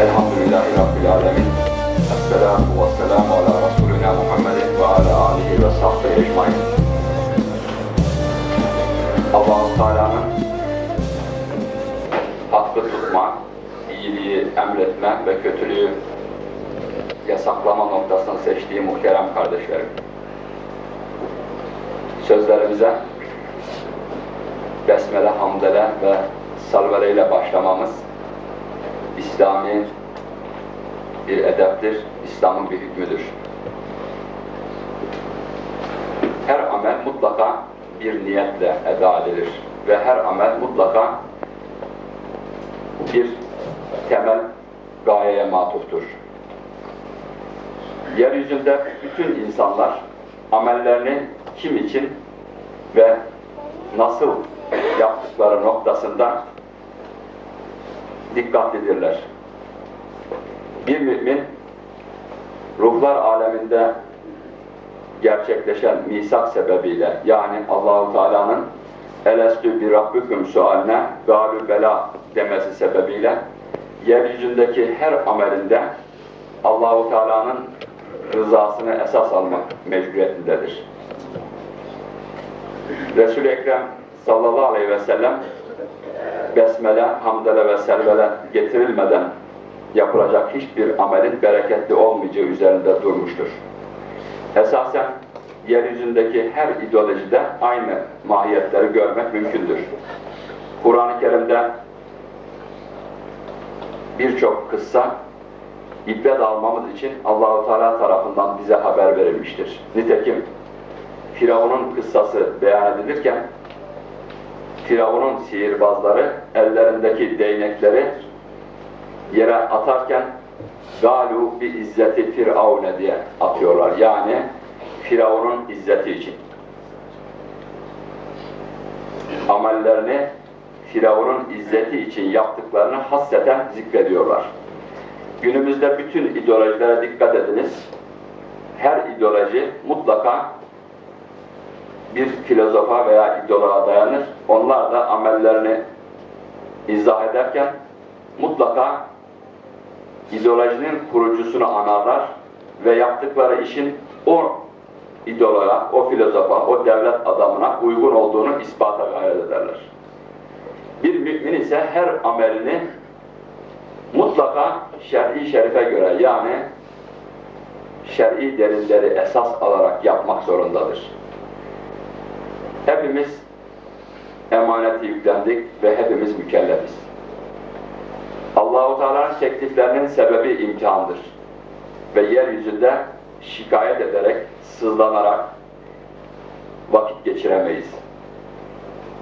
Elhamdülillahi Rabbil Alemin. Esselamu ve selamu ala Resulina Muhammedin ve ala alihi ve sahbihi ecmain. Allah-u Teala'nın hakkı tutma, iyiliği emretme ve kötülüğü yasaklama noktasını seçtiği muhterem kardeşlerim. Sözlerimize Besmele, Hamdele ve Salvele ile başlamamız İslami bir edeptir, İslam'ın bir hükmüdür. Her amel mutlaka bir niyetle eda edilir ve her amel mutlaka bir temel gayeye matuftur. Yeryüzünde bütün insanlar amellerini kim için ve nasıl yaptıkları noktasında dikkatlidirler. Bir mümin ruhlar aleminde gerçekleşen misak sebebiyle yani Allahu Teala'nın elestü bir rabbikum sualine galü bela demesi sebebiyle yeryüzündeki her amelinde Allahu Teala'nın rızasını esas almak mecburiyetindedir. Resul-i Ekrem sallallahu aleyhi ve sellem besmele, hamdele ve selvele getirilmeden yapılacak hiçbir amelin bereketli olmayacağı üzerinde durmuştur. Esasen yeryüzündeki her ideolojide aynı mahiyetleri görmek mümkündür. Kur'an-ı Kerim'de birçok kıssa ibret almamız için Allahu Teala tarafından bize haber verilmiştir. Nitekim Firavun'un kıssası beyan edilirken Firavun'un sihirbazları ellerindeki değnekleri yere atarken galu bir izzeti firavune diye atıyorlar. Yani Firavun'un izzeti için. Amellerini Firavun'un izzeti için yaptıklarını hasseten zikrediyorlar. Günümüzde bütün ideolojilere dikkat ediniz. Her ideoloji mutlaka bir filozofa veya ideoloğa dayanır. Onlar da amellerini izah ederken mutlaka ideolojinin kurucusunu anarlar ve yaptıkları işin o ideoloğa, o filozofa, o devlet adamına uygun olduğunu ispata gayret ederler. Bir mümin ise her amelini mutlaka şer'i şerife göre yani şer'i delilleri esas alarak yapmak zorundadır. Hepimiz emaneti yüklendik ve hepimiz mükellefiz. Allahu Teala'nın tekliflerinin sebebi imtihandır. Ve yeryüzünde şikayet ederek, sızlanarak vakit geçiremeyiz.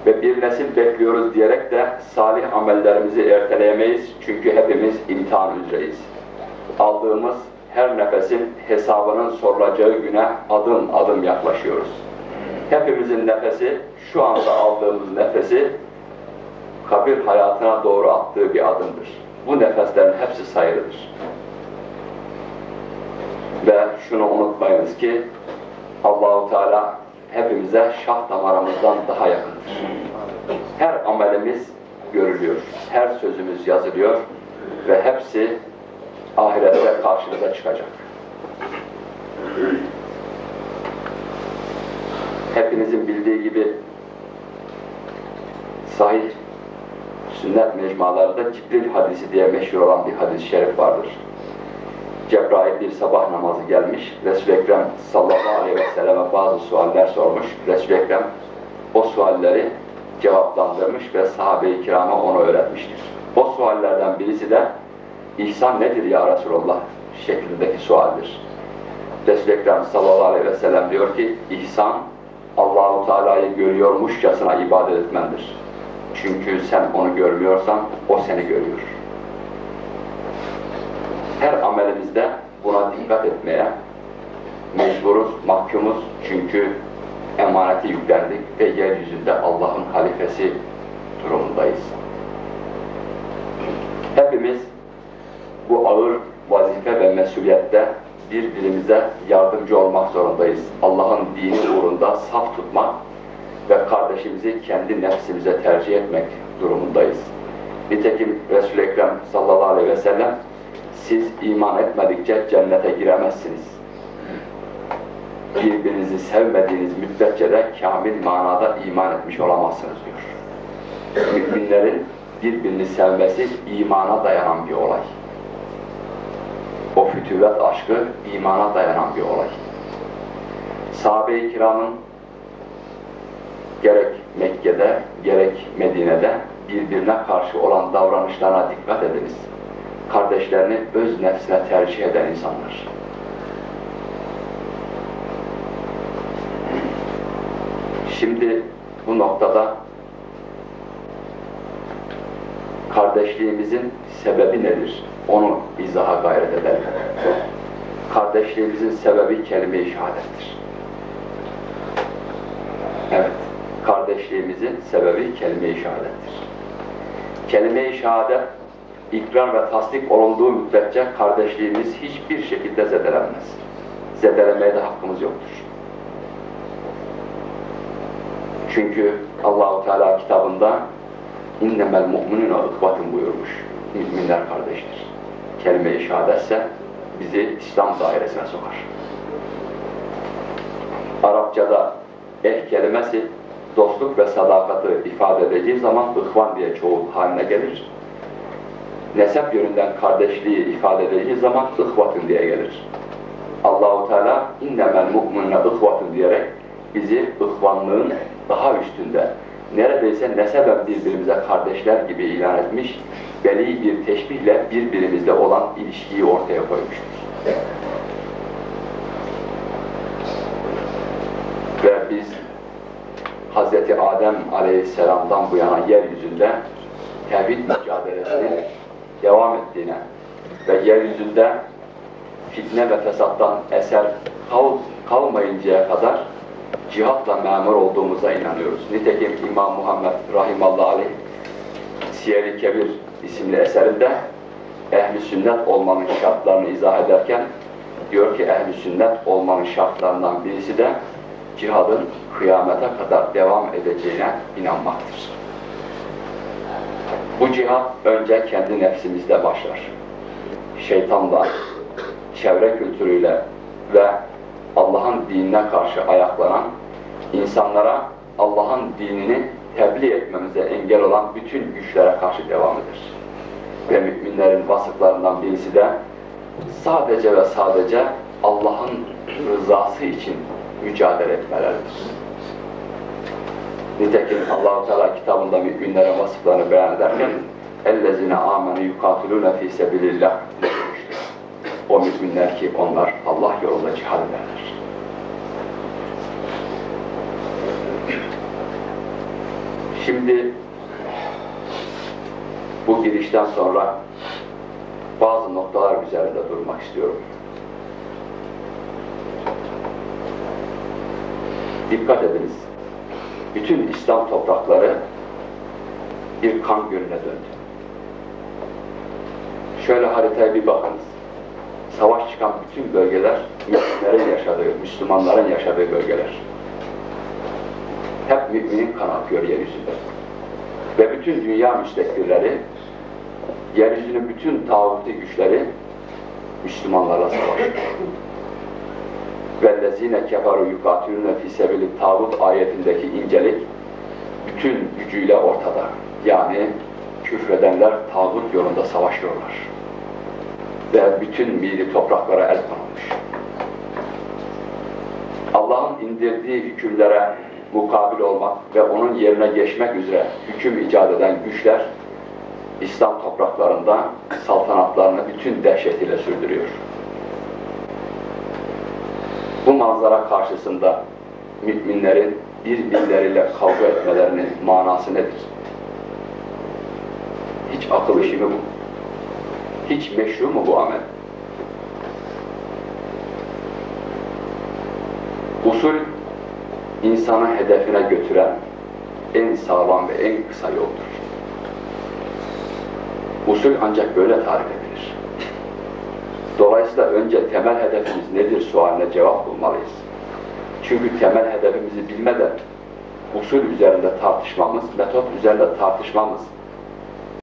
Ve bir nesil bekliyoruz diyerek de salih amellerimizi erteleyemeyiz. Çünkü hepimiz imtihan üzereyiz. Aldığımız her nefesin hesabının sorulacağı güne adım adım yaklaşıyoruz. Hepimizin nefesi, şu anda aldığımız nefesi kabir hayatına doğru attığı bir adımdır. Bu nefeslerin hepsi sayılıdır. Ve şunu unutmayınız ki Allahu Teala hepimize şah damarımızdan daha yakındır. Her amelimiz görülüyor, her sözümüz yazılıyor ve hepsi ahirette karşımıza çıkacak. Hepinizin bildiği gibi sahih sünnet mecmualarında Cibril hadisi diye meşhur olan bir hadis-i şerif vardır. Cebrail bir sabah namazı gelmiş, Resul-i Ekrem sallallahu aleyhi ve selleme bazı sualler sormuş. Resul-i Ekrem o sualleri cevaplandırmış ve sahabe-i kirama onu öğretmiştir. O suallerden birisi de İhsan nedir ya Resulallah şeklindeki sualdir. Resul-i Ekrem sallallahu aleyhi ve sellem diyor ki İhsan Allahu Teala'yı görüyormuşçasına ibadet etmendir. Çünkü sen onu görmüyorsan o seni görüyor. Her amelimizde buna dikkat etmeye mecburuz, mahkumuz. Çünkü emaneti yüklendik ve yeryüzünde Allah'ın halifesi durumundayız. Hepimiz bu ağır vazife ve mesuliyette birbirimize yardımcı olmak zorundayız. Allah'ın dini uğrunda saf tutmak kardeşimizi kendi nefsimize tercih etmek durumundayız. Nitekim Resul-i Ekrem sallallahu aleyhi ve sellem siz iman etmedikçe cennete giremezsiniz. Birbirinizi sevmediğiniz müddetçe de kamil manada iman etmiş olamazsınız diyor. Müminlerin birbirini sevmesi imana dayanan bir olay. O fütüvet aşkı imana dayanan bir olay. Sahabe-i kiramın gerek Mekke'de gerek Medine'de birbirine karşı olan davranışlarına dikkat ediniz. Kardeşlerini öz nefsine tercih eden insanlar. Şimdi bu noktada kardeşliğimizin sebebi nedir? Onu izaha gayret edelim. Kardeşliğimizin sebebi kelime-i şehadettir. Kardeşliğimizin sebebi kelime-i şehadettir. Kelime-i şehadet, ikrar ve tasdik olunduğu müddetçe kardeşliğimiz hiçbir şekilde zedelenmez. Zedelemeye de hakkımız yoktur. Çünkü Allahu Teala kitabında innemel mu'minuna ihvatun buyurmuş. Müminler kardeştir. Kelime-i şehadetse bizi İslam dairesine sokar. Arapçada eh kelimesi dostluk ve sadakatı ifade edeceği zaman ihvan diye çoğul haline gelir. Nesep yönünden kardeşliği ifade edeceği zaman ihvatun diye gelir. Allahu Teala innemel mu'minne ihvatun diyerek bizi ihvanlığın daha üstünde, neredeyse neseben birbirimize kardeşler gibi ilan etmiş, beli bir teşbihle birbirimizle olan ilişkiyi ortaya koymuştur. Ve biz Hz. Adem aleyhisselamdan bu yana yeryüzünde tevhid mücadelesinin devam ettiğine ve yeryüzünde fitne ve fesattan eser kal, kalmayıncaya kadar cihatla memur olduğumuza inanıyoruz. Nitekim İmam Muhammed Rahimallah Aleyh Siyer-i Kebir isimli eserinde ehli sünnet olmanın şartlarını izah ederken diyor ki ehli sünnet olmanın şartlarından birisi de cihadın kıyamete kadar devam edeceğine inanmaktır. Bu cihat önce kendi nefsimizde başlar. Şeytanla, çevre kültürüyle ve Allah'ın dinine karşı ayaklanan, insanlara Allah'ın dinini tebliğ etmemize engel olan bütün güçlere karşı devam eder. Ve müminlerin vasıflarından birisi de sadece ve sadece Allah'ın rızası için mücadele etmeleridir. Nitekim Allah-u Teala kitabında müminlerin vasıflarını beyan ederken اَلَّذِينَ آمَنُوا يُقَاتِلُونَ ف۪ي سَبِلِ اللّٰهِ O müminler ki onlar Allah yolunda cihad ederler. Şimdi bu girişten sonra bazı noktalar üzerinde durmak istiyorum. Dikkat ediniz. Bütün İslam toprakları bir kan gölüne döndü. Şöyle haritaya bir bakınız. Savaş çıkan bütün bölgeler Müslümanların yaşadığı, Müslümanların yaşadığı bölgeler. Hep müminin kan akıyor yeryüzünde. Ve bütün dünya müstekbirleri, yeryüzünün bütün tağuti güçleri Müslümanlarla savaşıyor. وَالَّذ۪ينَ كَفَرُوا يُقَاتِلُونَ فِي سَبِلِ tağut ayetindeki incelik bütün gücüyle ortada. Yani küfredenler tağut yolunda savaşıyorlar. Ve bütün mili topraklara el konulmuş. Allah'ın indirdiği hükümlere mukabil olmak ve onun yerine geçmek üzere hüküm icat eden güçler İslam topraklarında saltanatlarını bütün dehşetiyle sürdürüyor. Bu manzara karşısında müminlerin birbirleriyle kavga etmelerinin manası nedir? Hiç akıl işi mi bu? Hiç meşru mu bu amel? Usul, insanı hedefine götüren en sağlam ve en kısa yoldur. Usul ancak böyle tarif edilir. Dolayısıyla önce temel hedefimiz nedir sualine cevap bulmalıyız. Çünkü temel hedefimizi bilmeden usul üzerinde tartışmamız, metot üzerinde tartışmamız